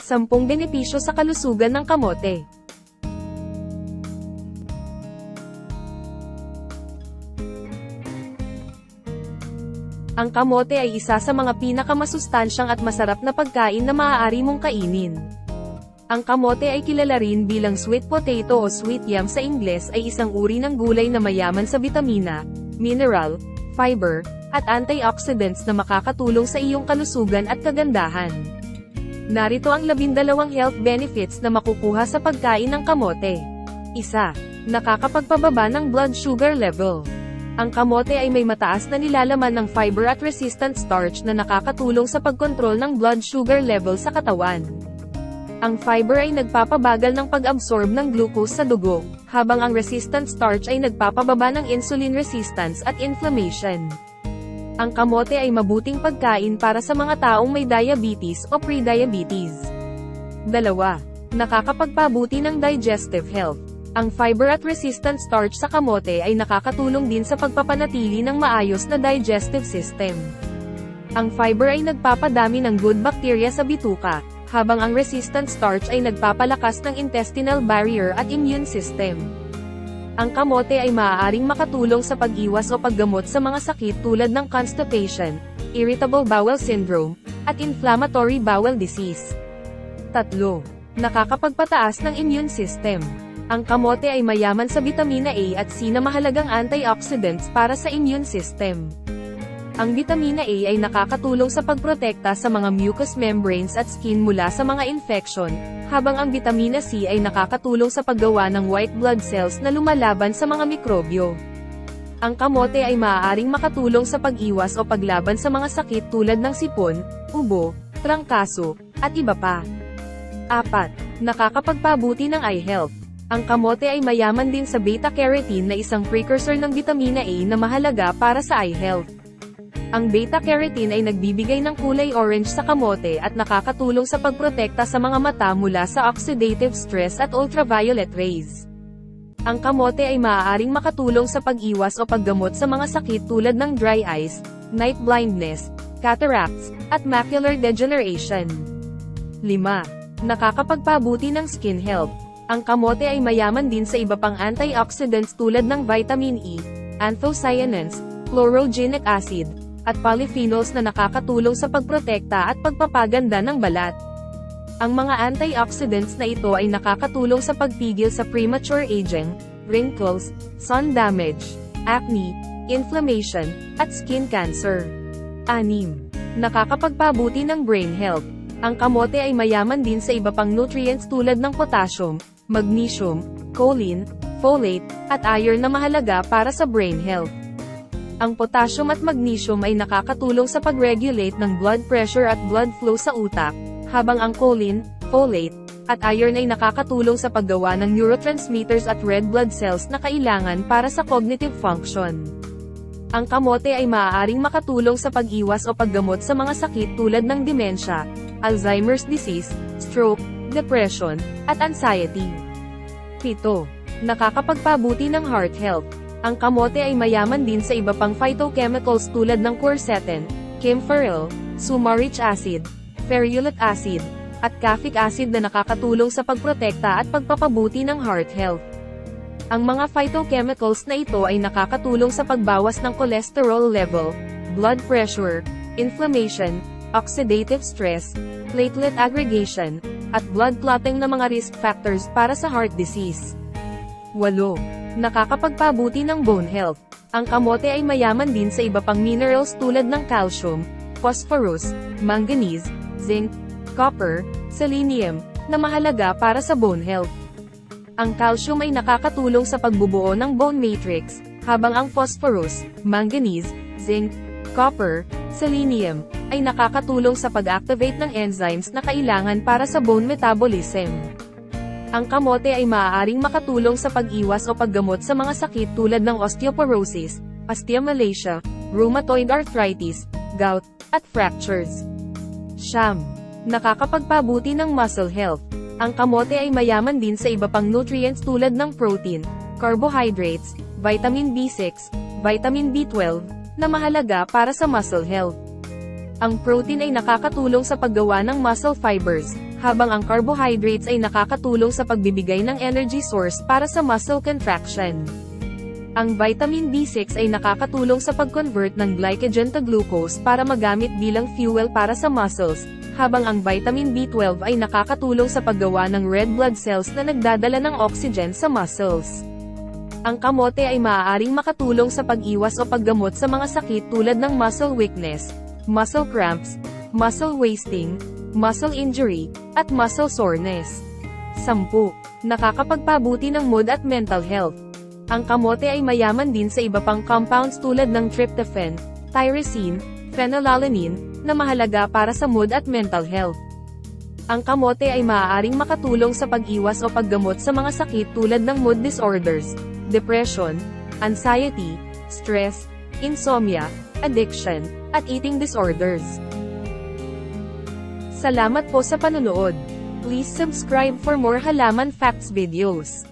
10 benepisyo sa kalusugan ng kamote. Ang kamote ay isa sa mga pinakamasustansyang at masarap na pagkain na maaari mong kainin. Ang kamote ay kilala rin bilang sweet potato o sweet yam sa Ingles ay isang uri ng gulay na mayaman sa vitamina, mineral, fiber, at antioxidants na makakatulong sa iyong kalusugan at kagandahan. Narito ang labindalawang health benefits na makukuha sa pagkain ng kamote. Isa, nakakapagpababa ng blood sugar level. Ang kamote ay may mataas na nilalaman ng fiber at resistant starch na nakakatulong sa pagkontrol ng blood sugar level sa katawan. Ang fiber ay nagpapabagal ng pag-absorb ng glucose sa dugo, habang ang resistant starch ay nagpapababa ng insulin resistance at inflammation. Ang kamote ay mabuting pagkain para sa mga taong may diabetes o pre-diabetes. Dalawa, nakakapagpabuti ng digestive health. Ang fiber at resistant starch sa kamote ay nakakatulong din sa pagpapanatili ng maayos na digestive system. Ang fiber ay nagpapadami ng good bacteria sa bituka, habang ang resistant starch ay nagpapalakas ng intestinal barrier at immune system. Ang kamote ay maaaring makatulong sa pag-iwas o paggamot sa mga sakit tulad ng constipation, irritable bowel syndrome, at inflammatory bowel disease. Tatlo, nakakapagpataas ng immune system. Ang kamote ay mayaman sa vitamina A at C na mahalagang antioxidants para sa immune system. Ang vitamina A ay nakakatulong sa pagprotekta sa mga mucous membranes at skin mula sa mga infection, habang ang vitamina C ay nakakatulong sa paggawa ng white blood cells na lumalaban sa mga mikrobyo. Ang kamote ay maaaring makatulong sa pag-iwas o paglaban sa mga sakit tulad ng sipon, ubo, trangkaso, at iba pa. 4. Nakakapagpabuti ng eye health. Ang kamote ay mayaman din sa beta-carotene na isang precursor ng vitamina A na mahalaga para sa eye health. Ang beta-carotene ay nagbibigay ng kulay orange sa kamote at nakakatulong sa pagprotekta sa mga mata mula sa oxidative stress at ultraviolet rays. Ang kamote ay maaaring makatulong sa pag-iwas o paggamot sa mga sakit tulad ng dry eyes, night blindness, cataracts, at macular degeneration. 5. Nakakapagpabuti ng skin health. Ang kamote ay mayaman din sa iba pang antioxidants tulad ng vitamin E, anthocyanins, chlorogenic acid, at polyphenols na nakakatulong sa pagprotekta at pagpapaganda ng balat. Ang mga antioxidants na ito ay nakakatulong sa pagpigil sa premature aging, wrinkles, sun damage, acne, inflammation, at skin cancer. 6. Nakakapagpabuti ng brain health. Ang kamote ay mayaman din sa iba pang nutrients tulad ng potassium, magnesium, choline, folate, at iron na mahalaga para sa brain health. Ang potassium at magnesium ay nakakatulong sa pag-regulate ng blood pressure at blood flow sa utak, habang ang choline, folate, at iron ay nakakatulong sa paggawa ng neurotransmitters at red blood cells na kailangan para sa cognitive function. Ang kamote ay maaaring makatulong sa pag-iwas o paggamot sa mga sakit tulad ng demensya, Alzheimer's disease, stroke, depression, at anxiety. 7. Nakakapagpabuti ng heart health. Ang kamote ay mayaman din sa iba pang phytochemicals tulad ng quercetin, camphorol, sumarich acid, ferulic acid, at caffeic acid na nakakatulong sa pagprotekta at pagpapabuti ng heart health. Ang mga phytochemicals na ito ay nakakatulong sa pagbawas ng cholesterol level, blood pressure, inflammation, oxidative stress, platelet aggregation, at blood clotting na mga risk factors para sa heart disease. 8. Nakakapagpabuti ng bone health. Ang kamote ay mayaman din sa iba pang minerals tulad ng calcium, phosphorus, manganese, zinc, copper, selenium, na mahalaga para sa bone health. Ang calcium ay nakakatulong sa pagbubuo ng bone matrix, habang ang phosphorus, manganese, zinc, copper, selenium, ay nakakatulong sa pag-activate ng enzymes na kailangan para sa bone metabolism. Ang kamote ay maaaring makatulong sa pag-iwas o paggamot sa mga sakit tulad ng osteoporosis, osteomalacia, rheumatoid arthritis, gout, at fractures. Siyam. Nakakapagpabuti ng muscle health. Ang kamote ay mayaman din sa iba pang nutrients tulad ng protein, carbohydrates, vitamin B6, vitamin B12, na mahalaga para sa muscle health. Ang protein ay nakakatulong sa paggawa ng muscle fibers, habang ang carbohydrates ay nakakatulong sa pagbibigay ng energy source para sa muscle contraction. Ang vitamin B6 ay nakakatulong sa pag-convert ng glycogen to glucose para magamit bilang fuel para sa muscles, habang ang vitamin B12 ay nakakatulong sa paggawa ng red blood cells na nagdadala ng oxygen sa muscles. Ang kamote ay maaaring makatulong sa pag-iwas o paggamot sa mga sakit tulad ng muscle weakness, muscle cramps, muscle wasting, muscle injury, at muscle soreness. 10. Nakakapagpabuti ng mood at mental health. Ang kamote ay mayaman din sa iba pang compounds tulad ng tryptophan, tyrosine, phenylalanine, na mahalaga para sa mood at mental health. Ang kamote ay maaaring makatulong sa pag-iwas o paggamot sa mga sakit tulad ng mood disorders, depression, anxiety, stress, insomnia, addiction, at eating disorders. Salamat po sa panonood. Please subscribe for more halaman facts videos.